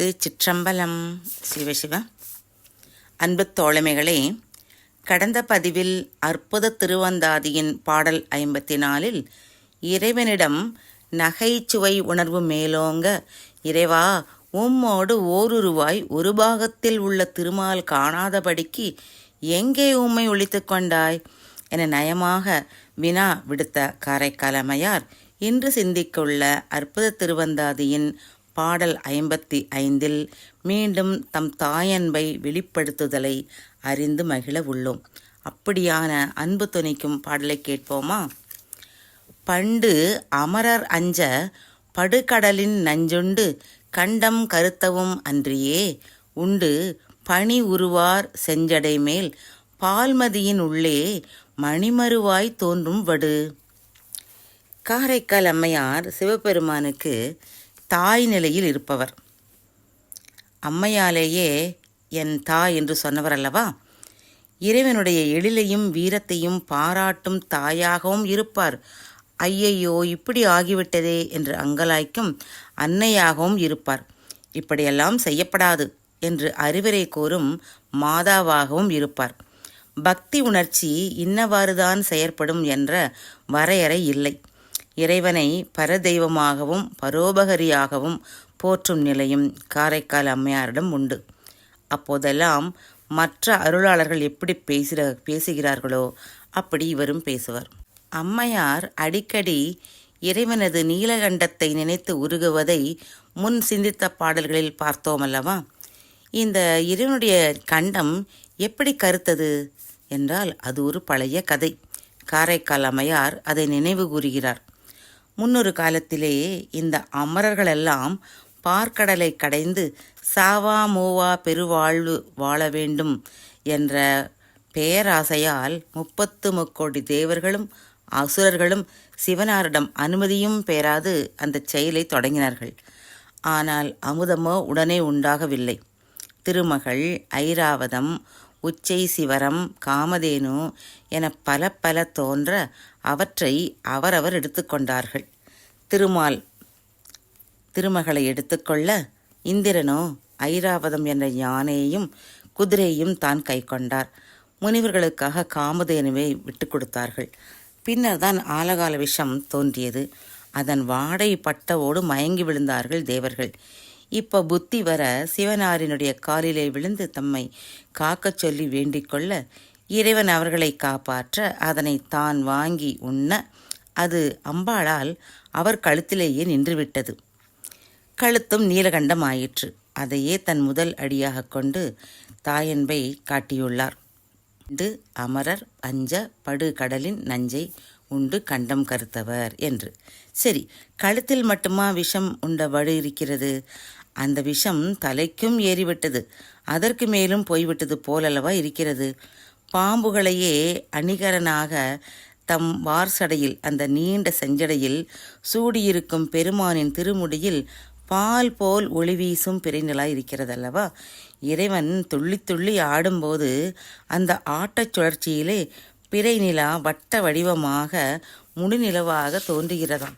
திருச்சிற்றம்பலம் சிவசிவ. அன்பு தோழமைகளே கடந்த பதிவில் அற்புத திருவந்தாதியின் பாடல் ஐம்பத்தி நாலில் இறைவனிடம் நகைச்சுவை உணர்வு மேலோங்க இறைவா உம்மோடு ஓருருவாய் ஒரு பாகத்தில் உள்ள திருமால் காணாதபடிக்கு எங்கே உம்மை ஒழித்து கொண்டாய் என நயமாக வினா விடுத்த காரைக்காலமையார் இன்று சிந்திக்குள்ள அற்புத திருவந்தாதியின் பாடல் ஐம்பத்தி ஐந்தில் மீண்டும் தம் தாயன்பை வெளிப்படுத்துதலை அறிந்து மகிழ உள்ளோம். அப்படியான அன்பு துணிக்கும் பாடலை கேட்போமா? பண்டு அமரர் அஞ்ச படுகடலின் நஞ்சுண்டு கண்டம் கருத்தவும் அன்றியே. உண்டு பனி உருவார் செஞ்சடை மேல் பால்மதியின் உள்ளே மணிமருவாய் தோன்றும் வடு. காரைக்கால் அம்மையார் சிவபெருமானுக்கு தாய் நிலையில் இருப்பவர். அம்மையாலேயே என் தாய் என்று சொன்னவர் அல்லவா? இறைவனுடைய எழிலையும் வீரத்தையும் பாராட்டும் தாயாகவும் இருப்பார். ஐயையோ இப்படி ஆகிவிட்டதே என்று அங்கலாய்க்கும் அன்னையாகவும் இருப்பார். இப்படியெல்லாம் செய்யப்படாது என்று அறிவுரை கூறும் மாதாவாகவும் இருப்பார். பக்தி உணர்ச்சி இன்னவாறுதான் செயற்படும் என்ற வரையறை இல்லை. இறைவனை பரதெய்வமாகவும் பரோபகரியாகவும் போற்றும் நிலையும் காரைக்கால் அம்மையாரிடம் உண்டு. அப்போதெல்லாம் மற்ற அருளாளர்கள் எப்படி பேசுகிற பேசுகிறார்களோ அப்படி இவரும் பேசுவார். அம்மையார் அடிக்கடி இறைவனது நீலகண்டத்தை நினைத்து உருகுவதை முன் சிந்தித்த பாடல்களில் பார்த்தோம் அல்லவா? இந்த இறைவனுடைய கண்டம் எப்படி கருத்தது என்றால் அது ஒரு பழைய கதை. காரைக்கால் அம்மையார் அதை நினைவு கூறுகிறார். முன்னொரு காலத்திலே இந்த அமரர்களெல்லாம் பார்க்கடலை கடைந்து சாவா மூவா பெருவாழ்வு வாழ வேண்டும் என்ற பேராசையால் முப்பத்து முக்கோடி தேவர்களும் அசுரர்களும் சிவனாரிடம் அனுமதியும் பெறாது அந்த செயலை தொடங்கினார்கள். ஆனால் அமுதமோ உடனே உண்டாகவில்லை. திருமகள் ஐராவதம் உச்சை சிவரம் காமதேனு என பல பல தோன்ற அவற்றை அவரவர் எடுத்துக்கொண்டார்கள். திருமால் திருமகளை எடுத்துக்கொள்ள இந்திரனோ ஐராவதம் என்ற யானையையும் குதிரையையும் தான் கை கொண்டார். முனிவர்களுக்காக காமதேனுவை விட்டு கொடுத்தார்கள். பின்னர் தான் ஆலகால விஷம் தோன்றியது. அதன் வாடை பட்டவோடு மயங்கி விழுந்தார்கள் தேவர்கள். இப்போ புத்தி வர சிவனாரினுடைய காலிலே விழுந்து தம்மை காக்கச் சொல்லி வேண்டிக்கொள்ள இறைவன் அவர்களை காப்பாற்ற அதனை தான் வாங்கி உண்ண அது அம்பாளால் அவர் கழுத்திலேயே நின்றுவிட்டது. கழுத்தும் நீலகண்டம் ஆயிற்று அதையே தன் முதல் அடியாக கொண்டு தாயன்பை காட்டியுள்ளார். அமரர் அஞ்ச படுகடலின் நஞ்சை உண்டு கண்டம் கருத்தவர் என்று. சரி கழுத்தில் மட்டுமா விஷம் உண்ட வடு இருக்கிறது? அந்த விஷம் தலைக்கும் ஏறிவிட்டது. அதற்கு மேலும் போய்விட்டது போலல்லவா இருக்கிறது? பாம்புகளையே அணிகரனாக தம் வார்சடையில் அந்த நீண்ட செஞ்சடையில் சூடியிருக்கும் பெருமானின் திருமுடியில் பால் போல் ஒளி வீசும் பிறைநிலாய் இருக்கிறதல்லவா? இறைவன் துள்ளி துள்ளி ஆடும்போது அந்த ஆட்டச் சுழற்சியிலே பிறை நிலா வட்ட வடிவமாக முழுநிலவாக தோன்றுகிறதாம்.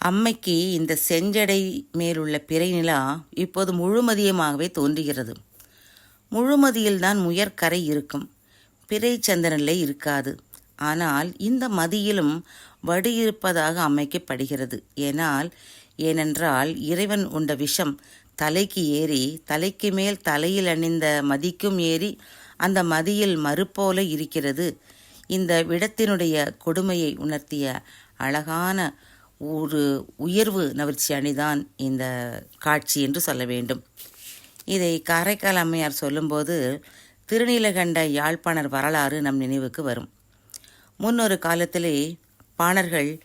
அம்மைக்கு இந்த செஞ்சடை மேலுள்ள பிறை நிலா இப்போது முழுமதியமாகவே தோன்றுகிறது. முழுமதியில்தான் முயற்கரை இருக்கும். பிறை சந்திரனிலே இருக்காது. ஆனால் இந்த மதியிலும் வடு இருப்பதாக அமைக்கப்படுகிறது ஏனால் ஏனென்றால் இறைவன் உண்ட விஷம் தலைக்கு ஏறி தலைக்கு மேல் தலையில் அணிந்த மதிக்கும் ஏறி அந்த மதியில் மறுபோல இருக்கிறது. இந்த விடத்தினுடைய கொடுமையை உணர்த்திய அழகான ஒரு உயர்வு நவர்ச்சி அணிதான் இந்த காட்சி என்று சொல்ல வேண்டும். இதை காரைக்கால் அம்மையார் சொல்லும்போது திருநீலகண்ட யாழ்ப்பாணர் வரலாறு நம் நினைவுக்கு வரும். முன்னொரு காலத்திலே பாணர்கள்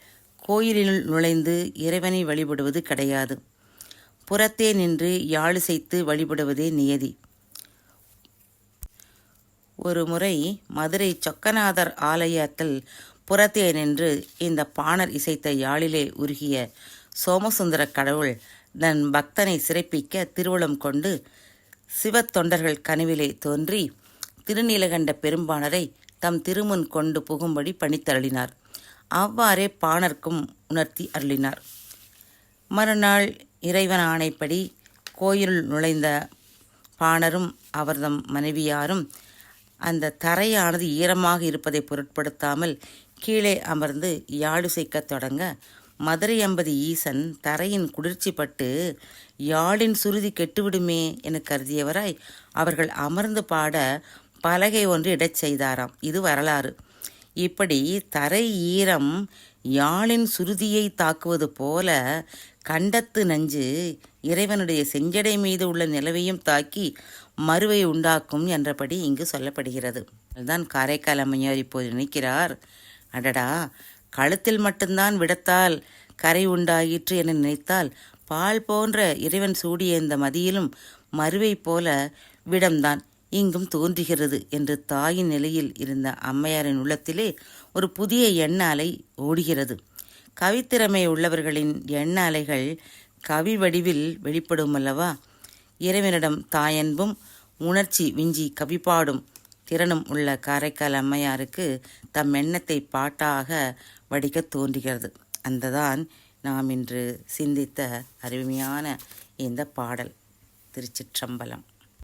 கோயிலினுள் நுழைந்து இறைவனை வழிபடுவது கிடையாது. புறத்தே நின்று யாழிசைத்து வழிபடுவதே நியதி. ஒரு முறை மதுரை சொக்கநாதர் ஆலயத்தில் புறத்தே நின்று இந்த பாணர் இசைத்த யாழிலே உருகிய சோமசுந்தர கடவுள் தன் பக்தனை சிறப்பிக்க திருவுளம் கொண்டு சிவத்தொண்டர்கள் கனவிலே தோன்றி திருநீலகண்ட பெரும்பாணரை தம் திருமுன் கொண்டு புகும்படி பணித்தருளினார். அவ்வாறே பாணர்க்கும் உணர்த்தி அருளினார். மறுநாள் இறைவன் ஆணைப்படி கோயில் நுழைந்த பாணரும் அவர்தம் மனைவியாரும் அந்த தரையானது ஈரமாக இருப்பதை பொருட்படுத்தாமல் கீழே அமர்ந்து யாழ் யாழிசைக்கத் தொடங்க மதுரை அம்பதி ஈசன் தரையின் குளிர்ச்சி பட்டு யாழின் சுருதி கெட்டுவிடுமே என கருதியவராய் அவர்கள் அமர்ந்து பாட பலகை ஒன்று இடச் செய்தாராம். இது வரலாறு. இப்படி தரை ஈரம் யாழின் சுருதியை தாக்குவது போல கண்டத்து நஞ்சு இறைவனுடைய செஞ்சடை மீது உள்ள நிலவையும் தாக்கி மறுவை உண்டாக்கும் என்றபடி இங்கு சொல்லப்படுகிறது. அதுதான் காரைக்கால் அம்மையார் இப்போது நினைக்கிறார். அடடா கழுத்தில் மட்டும்தான் விடத்தால் கரை உண்டாயிற்று என நினைத்தால் பால் போன்ற இறைவன் சூடிய இந்த மதியிலும் மறுவை போல விடம்தான். இங்கும் தோன்றுகிறது என்று தாயின் நிலையில் இருந்த அம்மையாரின் உள்ளத்திலே ஒரு புதிய எண்ண அலை ஓடுகிறது. கவித்திறமை உள்ளவர்களின் எண்ண அலைகள் கவி வடிவில் வெளிப்படும் அல்லவா? இறைவனிடம் தாயன்பும் உணர்ச்சி விஞ்சி கவி பாடும் திறனும் உள்ள காரைக்கால் அம்மையாருக்கு தம் எண்ணத்தை பாட்டாக வடிக்கத் தோன்றுகிறது. அந்ததான் நாம் இன்று சிந்தித்த அருமையான இந்த பாடல். திருச்சிற்றம்பலம்.